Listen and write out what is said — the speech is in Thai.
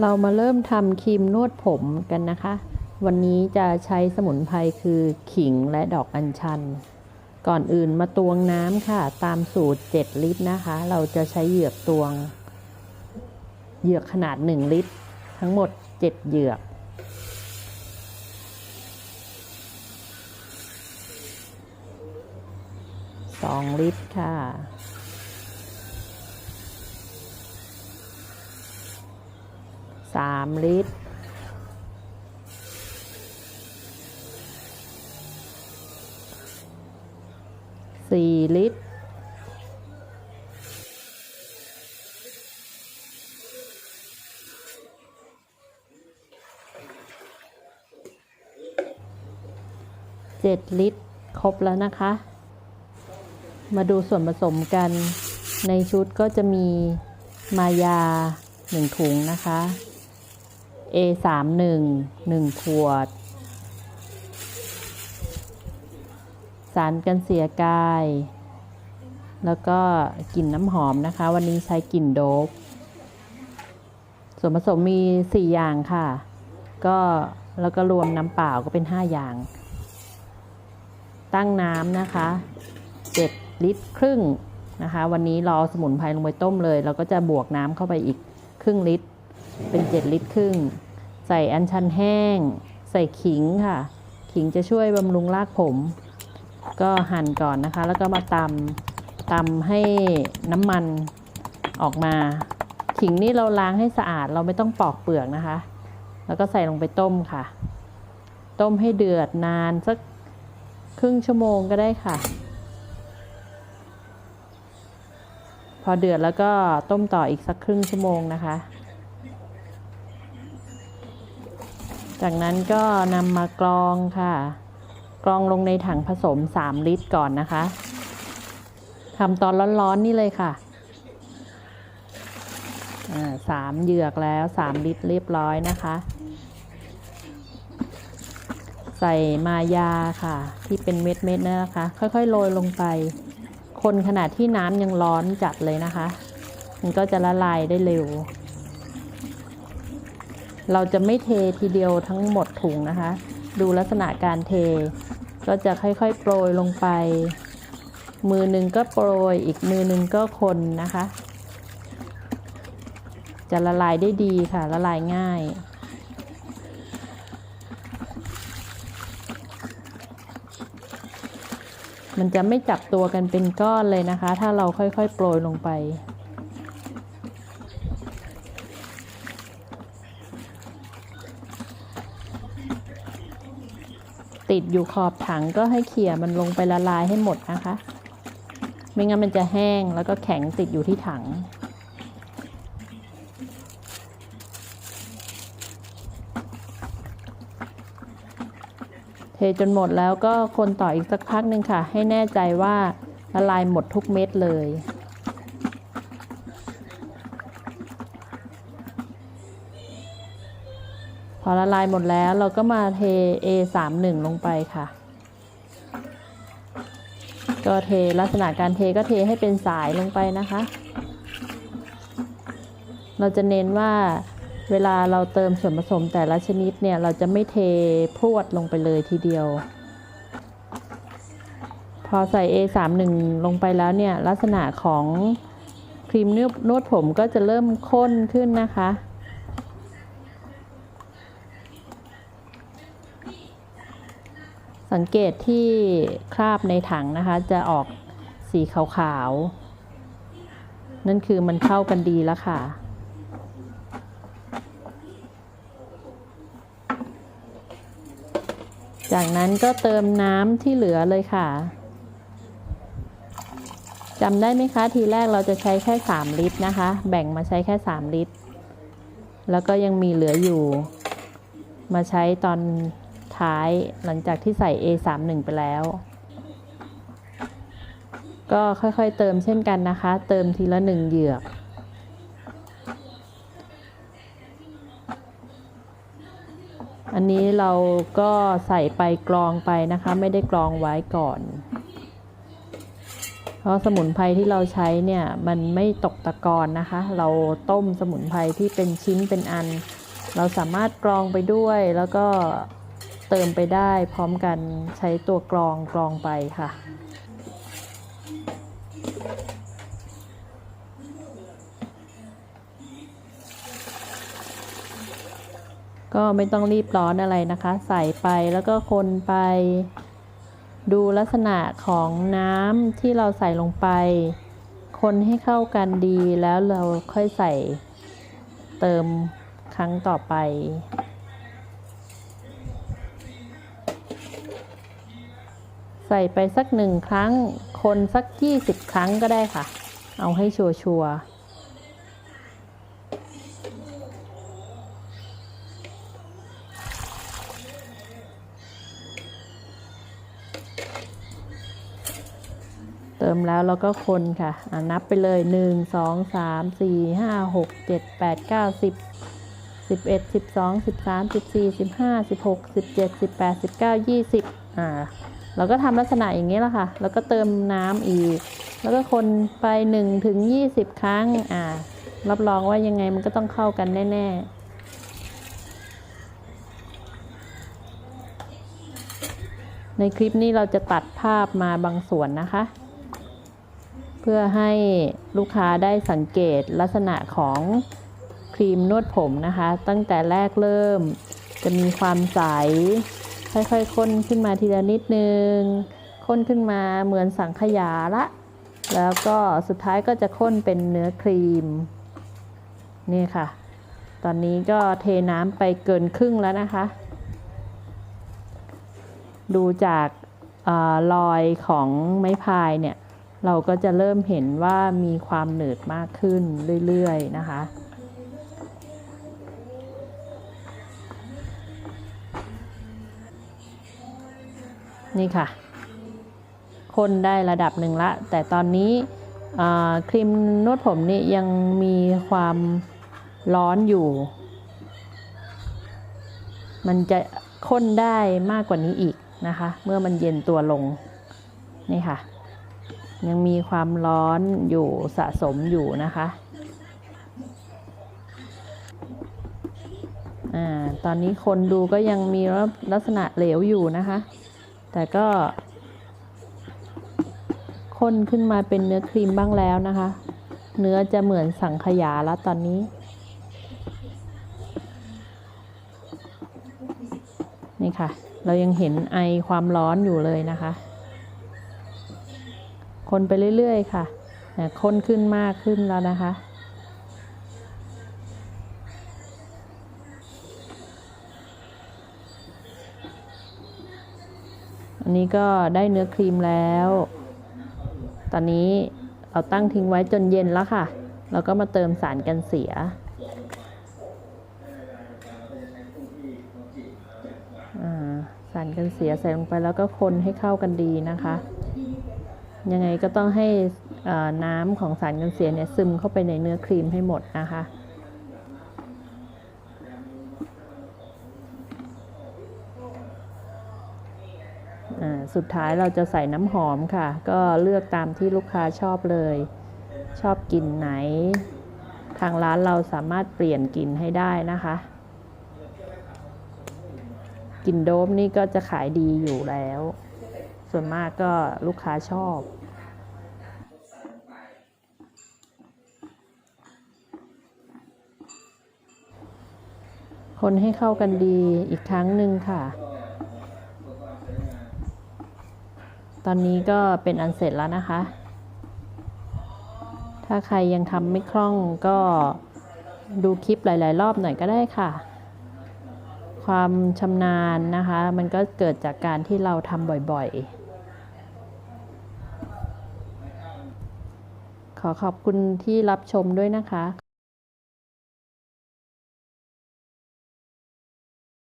เรามาเริ่มทำครีมนวดผมกันนะคะ วันนี้จะใช้สมุนไพรคือขิงและดอกอัญชัน ก่อนอื่นมาตวงน้ำค่ะ ตามสูตร 7 ลิตรนะคะ เราจะใช้เหยือกตวง เหยือกขนาด 1 ลิตร ทั้งหมด 7 เหยือกสองลิตรค่ะ สามลิตร สี่ลิตร เจ็ดลิตร ครบแล้วนะคะ มาดูส่วนผสมกัน ในชุดก็จะมีมายา1ถุงนะคะ A 3 1 1ขวด สารกันเสียกาย แล้วก็กลิ่นน้ำหอมนะคะ วันนี้ใช้กลิ่นโดบส่วนผสมมี 4 อย่างค่ะ ก็แล้วก็รวมน้ำเปล่าก็เป็น 5 อย่าง ตั้งน้ำนะคะ 7 ลิตรครึ่งนะคะ วันนี้เรอาสมุนไพรลงไปต้มเลย เราก็จะบวกน้ำเข้าไปอีกครึ่งลิตร เป็น 7 ลิตรครึ่ง ใส่อัญชันแห้ง ใส่ขิงค่ะ ขิงจะช่วยบำรุงรากผม ก็หั่นก่อนนะคะ แล้วก็มาตำตำให้น้ำมันออกมา ขิงนี่เราล้างให้สะอาดเราไม่ต้องปอกเปลือกนะคะ แล้วก็ใส่ลงไปต้มค่ะ ต้มให้เดือดนานสักครึ่งชั่วโมงก็ได้ค่ะ พอเดือดแล้วก็ต้มต่ออีกสักครึ่งชั่วโมงนะคะ จากนั้นก็นำมากรองค่ะ กรองลงในถังผสม 3 ลิตรก่อนนะคะทำตอนร้อนๆนี่เลยค่ะอ่าสามเหยือกแล้ว 3 ลิตรเรียบร้อยนะคะ ใส่มายาค่ะ ที่เป็นเม็ดๆนะคะ ค่อยๆโรยลงไป คนขนาดที่น้ำยังร้อนจัดเลยนะคะ มันก็จะละลายได้เร็ว เราจะไม่เททีเดียวทั้งหมดถุงนะคะ ดูลักษณะการเท ก็จะค่อยๆ โปรยลงไป มือหนึ่งก็โปรย อีกมือหนึ่งก็คนนะคะ จะละลายได้ดีค่ะ ละลายง่ายมันจะไม่จับตัวกันเป็นก้อนเลยนะคะ ถ้าเราค่อยๆ โปรยลงไป ติดอยู่ขอบถังก็ให้เขี่ยมันลงไปละลายให้หมดนะคะ ไม่งั้นมันจะแห้งแล้วก็แข็งติดอยู่ที่ถัง เทจนหมดแล้วก็คนต่ออีกสักพักหนึ่งค่ะ ให้แน่ใจว่าละลายหมดทุกเม็ดเลย พอละลายหมดแล้วเราก็มาเท A 3 1 ลงไปค่ะ ก็เทลักษณะการเทก็เทให้เป็นสายลงไปนะคะ เราจะเน้นว่าเวลาเราเติมส่วนผสมแต่ละชนิดเนี่ย เราจะไม่เทพรวดลงไปเลยทีเดียว พอใส่ A 3 1 ลงไปแล้วเนี่ย ลักษณะของครีมนวดผมก็จะเริ่มข้นขึ้นนะคะ สังเกตที่คราบในถังนะคะ จะออกสีขาวๆ นั่นคือมันเข้ากันดีแล้วค่ะ จากนั้นก็เติมน้ำที่เหลือเลยค่ะจำได้ไหมคะ ทีแรกเราจะใช้แค่ 3 ลิตรนะคะ แบ่งมาใช้แค่ 3 ลิตร แล้วก็ยังมีเหลืออยู่ มาใช้ตอน ท้ายหลังจากที่ใส่ A 3 1ไปแล้ว ก็ค่อยๆเติมเช่นกันนะคะ เติมทีละหนึ่งเหยือก อันนี้เราก็ใส่ไปกรองไปนะคะ ไม่ได้กรองไว้ก่อน เพราะสมุนไพรที่เราใช้เนี่ยมันไม่ตกตะกอนนะคะ เราต้มสมุนไพรที่เป็นชิ้นเป็นอันเราสามารถกรองไปด้วยแล้วก็ เติมไปได้พร้อมกันใช้ตัวกรองกรองไปค่ะ ก็ไม่ต้องรีบร้อนอะไรนะคะ ใส่ไปแล้วก็คนไป ดูลักษณะของน้ำที่เราใส่ลงไป คนให้เข้ากันดีแล้วเราค่อยใส่เติมครั้งต่อไป ใส่ไปสักหนึ่งครั้ง คนสัก20ครั้งก็ได้ค่ะ เอาให้ชัวชัวร์เติมแล้วเราก็คนค่ะะนับไปเลย1 2 3 4 5 6 7 8 9 10 11 12 13 14 15 16 17 18 19 20อ่าเเราก็ทำลักษณะอย่างนี้แหละค่ะ แล้วก็เติมน้ำอีก แล้วก็คนไป1ถึง20 ครั้ง อ่า รับรองว่ายังไงมันก็ต้องเข้ากันแน่ๆในคลิปนี้เราจะตัดภาพมาบางส่วนนะคะ เพื่อให้ลูกค้าได้สังเกตลักษณะของครีมนวดผมนะคะ ตั้งแต่แรกเริ่มจะมีความใส ค่อยๆข้นขึ้นมาทีละนิดนึงข้นขึ้นมาเหมือนสังขยาละ แล้วก็สุดท้ายก็จะข้นเป็นเนื้อครีม นี่ค่ะ ตอนนี้ก็เทน้ำไปเกินครึ่งแล้วนะคะ ดูจากเออรอยของไม้พายเนี่ย เราก็จะเริ่มเห็นว่ามีความหนืดมากขึ้นเรื่อยๆนะคะ นี่ค่ะคนได้ระดับหนึ่งละ แต่ตอนนี้ครีมนวดผมนี่ยังมีความร้อนอยู่ มันจะข้นได้มากกว่านี้อีกนะคะ เมื่อมันเย็นตัวลง นี่ค่ะ ยังมีความร้อนอยู่สะสมอยู่นะคะ อ่า ตอนนี้คนดูก็ยังมีลักษณะเหลวอยู่นะคะ แต่ก็ข้นขึ้นมาเป็นเนื้อครีมบ้างแล้วนะคะ เนื้อจะเหมือนสังขยาแล้วตอนนี้ นี่ค่ะ เรายังเห็นไอความร้อนอยู่เลยนะคะ คนไปเรื่อยๆ ค่ะข้นขึ้นมากขึ้นแล้วนะคะ อันนี้ก็ได้เนื้อครีมแล้ว ตอนนี้เราตั้งทิ้งไว้จนเย็นแล้วค่ะ เราก็มาเติมสารกันเสียอ่าสารกันเสียใส่ลงไปแล้วก็คนให้เข้ากันดีนะคะ ยังไงก็ต้องให้น้ำของสารกันเสียเนี่ยซึมเข้าไปในเนื้อครีมให้หมดนะคะ สุดท้ายเราจะใส่น้ำหอมค่ะ ก็เลือกตามที่ลูกค้าชอบเลย ชอบกลิ่นไหน ทางร้านเราสามารถเปลี่ยนกลิ่นให้ได้นะคะกลิ่นโดมนี่ก็จะขายดีอยู่แล้ว ส่วนมากก็ลูกค้าชอบคนให้เข้ากันดีอีกครั้งหนึ่งค่ะ ตอนนี้ก็เป็นอันเสร็จแล้วนะคะ ถ้าใครยังทำไม่คล่องก็ดูคลิปหลาย ๆ รอบหน่อยก็ได้ค่ะ ความชำนาญนะคะ มันก็เกิดจากการที่เราทำบ่อย ๆขอขอบคุณที่รับชมด้วยนะคะ